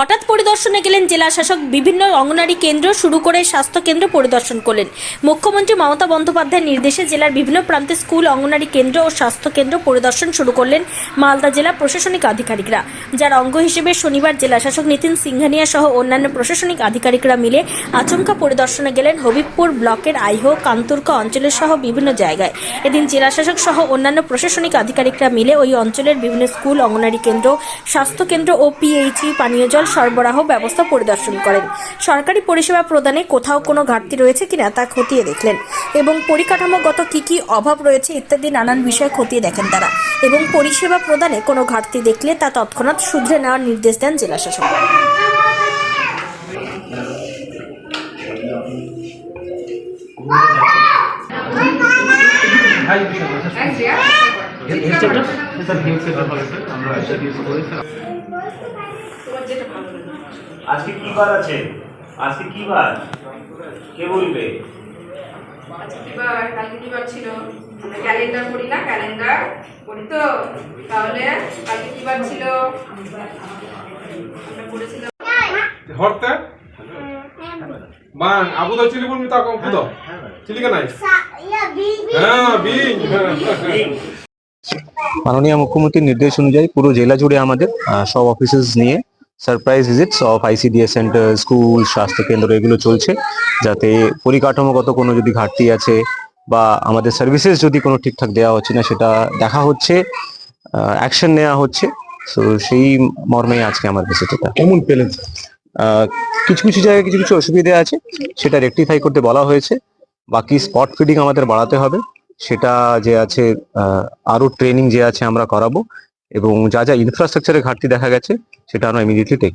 হঠাৎ পরিদর্শনে গেলেন জেলা শাসক বিভিন্ন অঙ্গনারী কেন্দ্র, শুরু করে স্বাস্থ্য কেন্দ্র পরিদর্শন করলেন। মুখ্যমন্ত্রী মমতা বন্দ্যোপাধ্যায়ের নির্দেশে জেলার বিভিন্ন প্রান্তে স্কুল, অঙ্গনারী কেন্দ্র ও স্বাস্থ্য কেন্দ্র পরিদর্শন শুরু করলেন মালদা জেলা প্রশাসনিক আধিকারিকরা। যার অঙ্গ হিসেবে শনিবার জেলা শাসক নীতিন সিংহানিয়া সহ অন্যান্য প্রশাসনিক আধিকারিকরা মিলে আচমকা পরিদর্শনে গেলেন হবিবপুর ব্লকের আইহো, কান্তুরকা অঞ্চলের সহ বিভিন্ন জায়গায়। এদিন জেলা শাসক সহ অন্যান্য প্রশাসনিক আধিকারিকরা মিলে ওই অঞ্চলের বিভিন্ন স্কুল, অঙ্গনারী কেন্দ্র, স্বাস্থ্য কেন্দ্র ও পিএইচই পানীয় জল সরবরাহ ব্যবস্থা পরিদর্শন করেন সরকারি পরিষেবা প্রদানে কোথাও কোনো ঘাটতি রয়েছে কিনা তা খতিয়ে দেখলেন এবং পরিকাঠামোগত কি কি অভাব রয়েছে ইত্যাদি নানান বিষয় খতিয়ে দেখেন তারা এবং পরিষেবা প্রদানে কোনো ঘাটতি দেখলে তা তৎক্ষণাৎ শুধরে নেওয়ার নির্দেশ দেন জেলা শাসক আজকে কি বার আছে? আজকে কি বার? কে বলবে? আজকে কি বার? কালকে কি বার ছিল? ক্যালেন্ডার পড়ি না ক্যালেন্ডার পড়ি তো। তাহলে কালকে কি বার ছিল? আমরা পড়েছিলাম হরতে? বাং আবু দাও চিলি বলবি তা কম খুদ চিলি কে হ্যাঁ বিং। মাননীয় মুখ্যমন্ত্রীর নির্দেশ অনুযায়ী পুরো জেলা জুড়ে আমাদের সব অফিসেস নিয়ে surprise visits of ICDS centre school স্বাস্থ্য কেন্দ্র এগুলো চলছে। যাতে পরিকাঠামোগত কোনো যদি ঘাটতি আছে বা আমাদের সার্ভিসেস যদি কোনো ঠিকঠাক দেওয়া হচ্ছে না সেটা দেখা হচ্ছে অ্যাকশন নেওয়া হচ্ছে। তো সেই মর্মেই আজকে আমার এটা। কেমন পেলেন? কিছু কিছু জায়গায় কিছু কিছু অসুবিধা আছে সেটা রেকটিফাই করতে বলা হয়েছে। বাকি স্পট ফিডিং আমাদের বাড়াতে হবে। সেটা যে আছে আহ, আরও ট্রেনিং যে আছে আমরা করাবো। এবং যা যা ইনফ্রাস্ট্রাকচারের ঘাটতি দেখা গেছে সেটা আমরা ইমিডিয়েটলি টেক